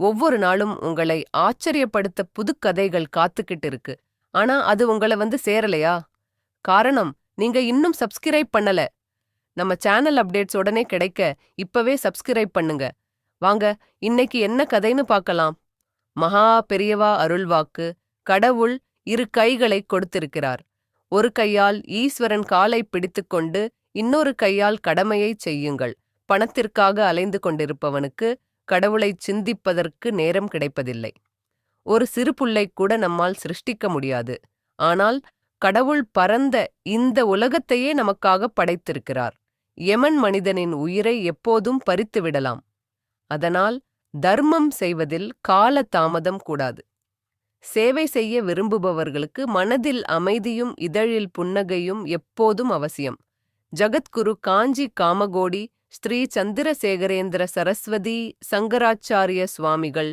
ஒவ்வொரு நாளும் உங்களை ஆச்சரியப்படுத்த புதுக்கதைகள் காத்துக்கிட்டு இருக்கு. ஆனா அது உங்கள வந்து சேரலையா? காரணம் நீங்க இன்னும் சப்ஸ்கிரைப் பண்ணல. நம்ம சேனல் அப்டேட்ஸ் உடனே கிடைக்க இப்பவே சப்ஸ்கிரைப் பண்ணுங்க. வாங்க இன்னைக்கு என்ன கதைன்னு பார்க்கலாம். மகா பெரியவா அருள்வாக்கு கடவுள் இரு கைகளை கொடுத்திருக்கிறார். ஒரு கையால் ஈஸ்வரன் காலை பிடித்துக்கொண்டு இன்னொரு கையால் கடமையைச் செய்யுங்கள். பணத்திற்காக அலைந்து கொண்டிருப்பவனுக்கு கடவுளைச் சிந்திப்பதற்கு நேரம் கிடைப்பதில்லை. ஒரு சிறு புல்லை கூட நம்மால் சிருஷ்டிக்க முடியாது. ஆனால் கடவுள் பரந்த இந்த உலகத்தையே நமக்காக படைத்திருக்கிறார். யமன் மனிதனின் உயிரை எப்போதும் பறித்து விடலாம். அதனால் தர்மம் செய்வதில் கால தாமதம் கூடாது. சேவை செய்ய விரும்புபவர்களுக்கு மனதில் அமைதியும் இதழில் புன்னகையும் எப்போதும் அவசியம். ஜகத்குரு காஞ்சி காமகோடி ஸ்ரீ சந்திரசேகரேந்திர சரஸ்வதி சங்கராச்சாரிய சுவாமிகள்